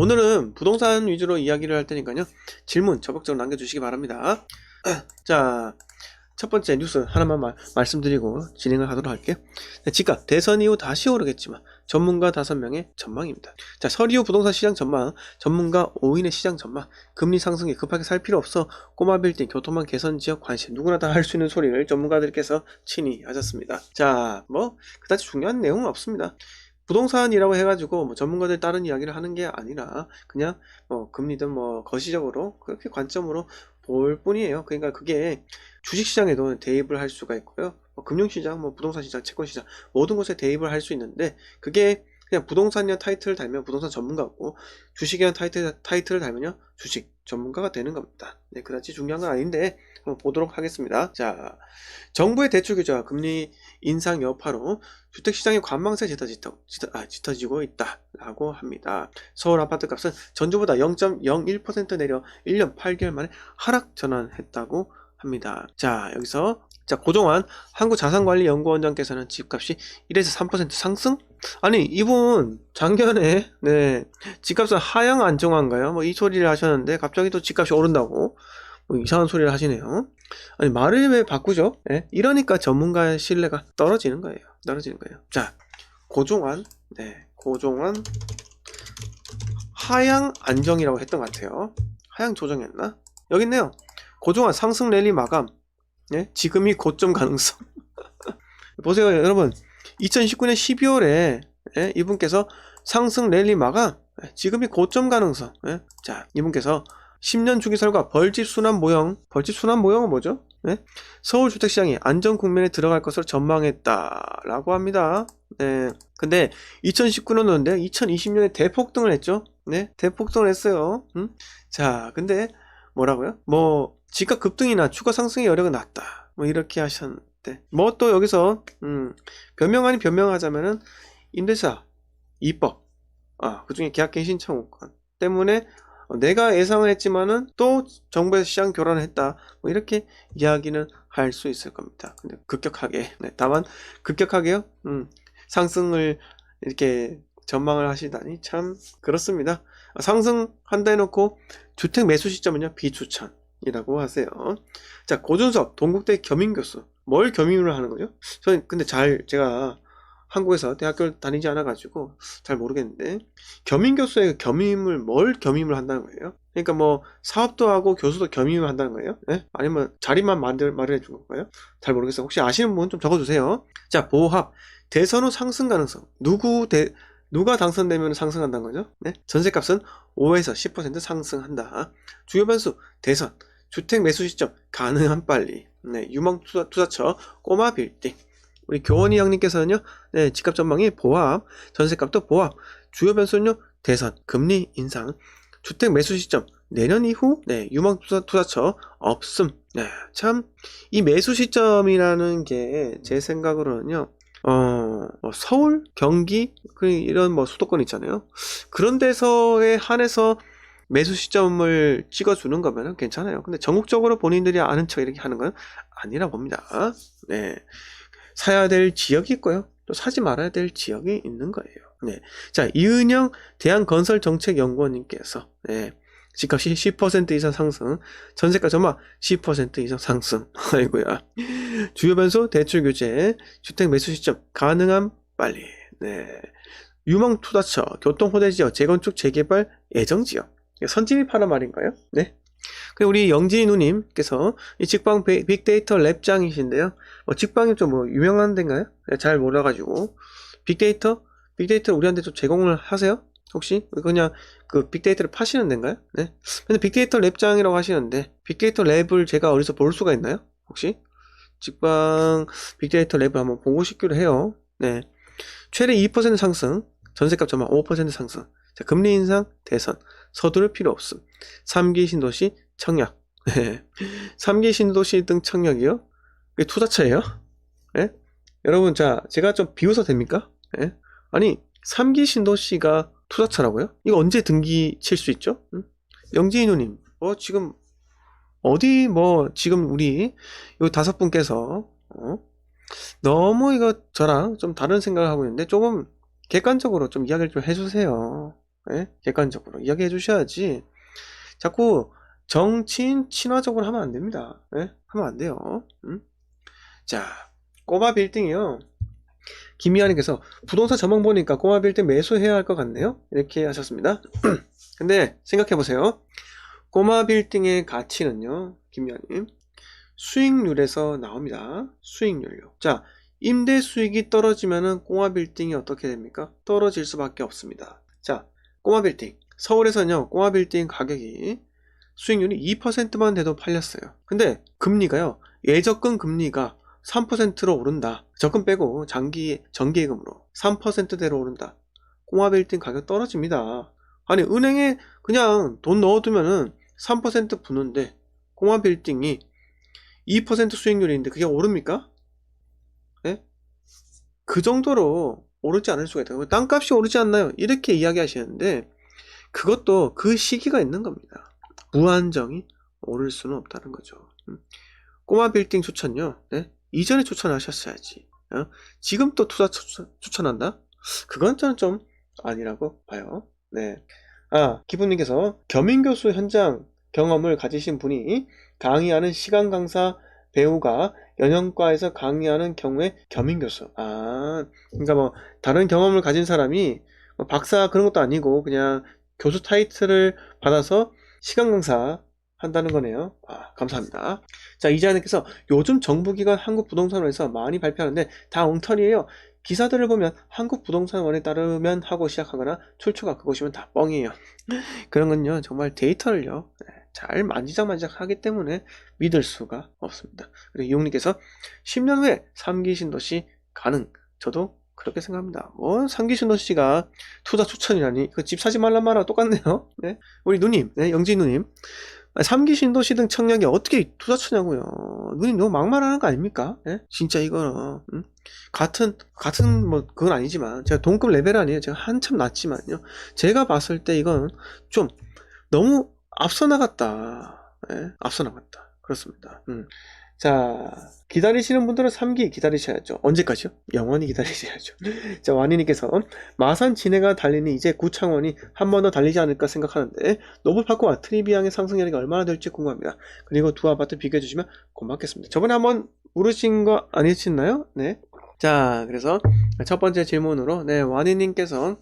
오늘은 부동산 위주로 이야기를 할 테니까요. 질문 적극적으로 남겨주시기 바랍니다. 자, 첫 번째 뉴스 하나만 말, 말씀드리고 진행을 하도록 할게요. 네, 집값 대선 이후 다시 오르겠지만 전문가 5명의 전망입니다. 자, 서리후 부동산 시장 전망, 전문가 5인의 시장 전망, 금리 상승에 급하게 살 필요 없어 꼬마 빌딩, 교통망 개선 지역 관심 누구나 다 할 수 있는 소리를 전문가들께서 친히 하셨습니다. 자, 뭐 그다지 중요한 내용은 없습니다. 부동산이라고 해가지고 뭐 전문가들 다른 이야기를 하는 게 아니라 그냥 뭐 금리든 뭐 거시적으로 그렇게 관점으로 볼 뿐이에요. 그러니까 그게 주식시장에도 대입을 할 수가 있고요. 뭐 금융시장, 뭐 부동산시장, 채권시장 모든 곳에 대입을 할 수 있는데 그게 그냥 부동산이란 타이틀을 달면 부동산 전문가고 주식이란 타이틀, 타이틀을 달면요 주식 전문가가 되는 겁니다. 네, 그다지 중요한 건 아닌데 한번 보도록 하겠습니다. 자, 정부의 대출 규제와 금리 인상 여파로 주택 시장의 관망세 짙어지고, 아, 짙어지고 있다라고 합니다. 서울 아파트 값은 전주보다 0.01% 내려 1년 8개월 만에 하락 전환했다고 합니다. 자, 여기서 자, 고종환 한국자산관리연구원장께서는 집값이 1에서 3% 상승? 아니, 이분 작년에 네, 집값은 하향 안정화인가요? 뭐 이 소리를 하셨는데 갑자기 또 집값이 오른다고 뭐 이상한 소리를 하시네요. 아니, 말을 왜 바꾸죠? 예? 이러니까 전문가의 신뢰가 떨어지는 거예요. 떨어지는 거예요. 자, 고종환 네, 고종환 하향 안정이라고 했던 것 같아요. 하향 조정이었나? 여기 있네요. 고종환 상승 랠리 마감. 예? 지금이 고점 가능성. 보세요, 여러분. 2019년 12월에 예? 이분께서 상승 랠리 마감. 예? 지금이 고점 가능성. 예? 자, 이분께서 10년 주기설과 벌집 순환 모형. 벌집 순환 모형은 뭐죠? 예? 서울 주택시장이 안정 국면에 들어갈 것을 전망했다라고 합니다. 네. 근데 2019년도인데 2020년에 대폭등을 했죠. 네, 대폭등을 했어요. 음? 자, 근데 뭐라고요? 뭐 집값 급등이나 추가 상승의 여력은 낮다. 뭐 이렇게 하셨는데 뭐 또 여기서 음, 변명 아닌 변명하자면은 임대차 입법 아 그중에 계약갱 신청권 때문에 어, 내가 예상을 했지만은 또 정부에서 시장 교란을 했다. 뭐 이렇게 이야기는 할 수 있을 겁니다. 근데 급격하게 네, 다만 급격하게요. 음, 상승을 이렇게 전망을 하시다니 참 그렇습니다. 상승한다 해놓고 주택 매수 시점은요 비추천이라고 하세요. 자 고준섭 동국대 겸임 교수 뭘 겸임을 하는 거죠? 저는 근데 잘 제가 한국에서 대학교를 다니지 않아 가지고 잘 모르겠는데 겸임 교수의 겸임을 뭘 겸임을 한다는 거예요? 그러니까 뭐 사업도 하고 교수도 겸임을 한다는 거예요? 네? 아니면 자리만 만들 마련해 준 건가요? 잘 모르겠어요. 혹시 아시는 분 좀 적어주세요. 자 보합 대선 후 상승 가능성 누구 대 누가 당선되면 상승한다는 거죠? 네? 전세값은 5에서 10% 상승한다. 주요 변수 대선 주택 매수 시점 가능한 빨리 네, 유망 투자, 투자처 꼬마 빌딩 우리 교원이 형님께서는요 네, 집값 전망이 보합 전세값도 보합 주요 변수는요 대선 금리 인상 주택 매수 시점 내년 이후 네, 유망 투자, 투자처 없음 네, 참 이 매수 시점이라는 게 제 생각으로는요 어, 뭐 서울, 경기, 그 이런 뭐 수도권 있잖아요. 그런 데서에 한해서 매수 시점을 찍어주는 거면 괜찮아요. 근데 전국적으로 본인들이 아는 척 이렇게 하는 건 아니라 봅니다. 네. 사야 될 지역이 있고요. 또 사지 말아야 될 지역이 있는 거예요. 네. 자, 이은영 대한건설정책연구원님께서, 네. 집값이 10% 이상 상승, 전세가 전망 10% 이상 상승. 아이고야. 주요 변수 대출 규제, 주택 매수 시점 가능한 빨리. 네. 유망 투자처, 교통 호대 지역, 재건축 재개발 예정 지역. 선진입하는 말인가요? 네. 그 우리 영진이 누님께서 이 직방 비- 빅데이터 랩장이신데요. 어, 직방이 좀 뭐 유명한 데인가요? 네, 잘 몰라가지고 빅데이터, 빅데이터 우리한테 좀 제공을 하세요? 혹시 그냥 그 빅데이터를 파시는 데인가요? 네. 근데 빅데이터 랩장이라고 하시는데 빅데이터 랩을 제가 어디서 볼 수가 있나요? 혹시 직방 빅데이터 랩을 한번 보고 싶기로 해요. 네. 최대 2% 상승, 전세값 전망 5% 상승. 자, 금리 인상, 대선, 서두를 필요 없음. 3기 신도시 청약. 네. 3기 신도시 등 청약이요? 이게 투자처예요? 네? 여러분, 자, 제가 좀 비웃어도 됩니까? 네? 아니, 3기 신도시가 투자처라고요? 이거 언제 등기 칠 수 있죠? 응? 누님, 어, 지금, 어디, 뭐, 지금 우리, 요 다섯 분께서, 어? 너무 이거 저랑 좀 다른 생각을 하고 있는데, 조금 객관적으로 좀 이야기를 좀 해주세요. 예? 객관적으로 이야기해 주셔야지 자꾸 정치인 친화적으로 하면 안 됩니다. 예? 하면 안 돼요. 음? 자, 꼬마 빌딩이요. 김희아님께서 부동산 전망 보니까 꼬마 빌딩 매수해야 할 것 같네요. 이렇게 하셨습니다. 근데 생각해 보세요. 꼬마 빌딩의 가치는요, 김희아님 수익률에서 나옵니다. 수익률요. 자, 임대 수익이 떨어지면은 꼬마 빌딩이 어떻게 됩니까? 떨어질 수밖에 없습니다. 자, 꼬마 빌딩. 서울에서는요, 꼬마 빌딩 가격이 수익률이 2%만 돼도 팔렸어요. 근데 금리가요, 예적금 금리가 3%로 오른다. 적금 빼고 장기, 정기예금으로 3%대로 오른다. 꼬마 빌딩 가격 떨어집니다. 아니, 은행에 그냥 돈 넣어두면은 3% 붙는데, 꼬마 빌딩이 2% 수익률인데 그게 오릅니까? 예? 그 정도로 오르지 않을 수가 있다. 땅값이 오르지 않나요? 이렇게 이야기하시는데 그것도 그 시기가 있는 겁니다. 무한정이 오를 수는 없다는 거죠. 음. 꼬마 빌딩 추천요. 네? 이전에 추천하셨어야지. 어? 지금 또 투자 추천, 추천한다? 그건 저는 좀 아니라고 봐요. 네. 아, 기부님께서 겸임교수 현장 경험을 가지신 분이 강의하는 시간 강사 배우가 연영과에서 강의하는 경우에 겸임교수. 아, 그러니까 뭐 다른 경험을 가진 사람이 뭐 박사 그런 것도 아니고 그냥 교수 타이틀을 받아서 시간 강사 한다는 거네요. 아, 감사합니다. 자, 이자님께서 요즘 정부기관 한국부동산원에서 많이 발표하는데 다 엉터리예요. 기사들을 보면 한국부동산원에 따르면 하고 시작하거나 출처가 그것이면 다 뻥이에요. 그런 건요, 정말 데이터를요, 네, 잘 만지작만지작 하기 때문에 믿을 수가 없습니다. 그리고 이용님께서 10년 후에 3기 신도시 가능. 저도 그렇게 생각합니다. 뭐 3기 신도시가 투자 추천이라니 그 집 사지 말란 말하고 똑같네요. 네? 우리 누님, 네, 영지 누님. 3기 신도시 등 청약이 어떻게 투자 추냐고요. 누님 너무 막말하는 거 아닙니까? 예? 진짜 이거는 음? 같은 같은 뭐 그건 아니지만 제가 동급 레벨 아니에요. 제가 한참 낮지만요. 제가 봤을 때 이건 좀 너무 앞서 나갔다. 예? 앞서 나갔다. 그렇습니다. 음. 자, 기다리시는 분들은 3기 기다리셔야죠. 언제까지요? 영원히 기다리셔야죠. 자, 와니님께서 마산 진해가 달리니 이제 구창원이 한 번 더 달리지 않을까 생각하는데 노블파크와 트리비앙의 상승률이 얼마나 될지 궁금합니다. 그리고 두 아파트 비교해 주시면 고맙겠습니다. 저번에 한번 물으신 거 아니셨나요? 네. 자, 그래서 첫 번째 질문으로 네, 와니님께서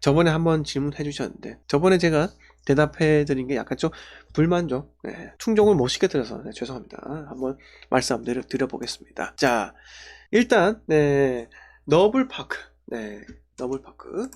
저번에 한번 질문해 주셨는데 저번에 제가 대답해 드린 게 약간 좀 불만족, 네, 충족을 못 시켜드려서 네, 죄송합니다. 한번 말씀 드려, 드려보겠습니다. 자, 일단 네, 너블파크, 네, 너블파크.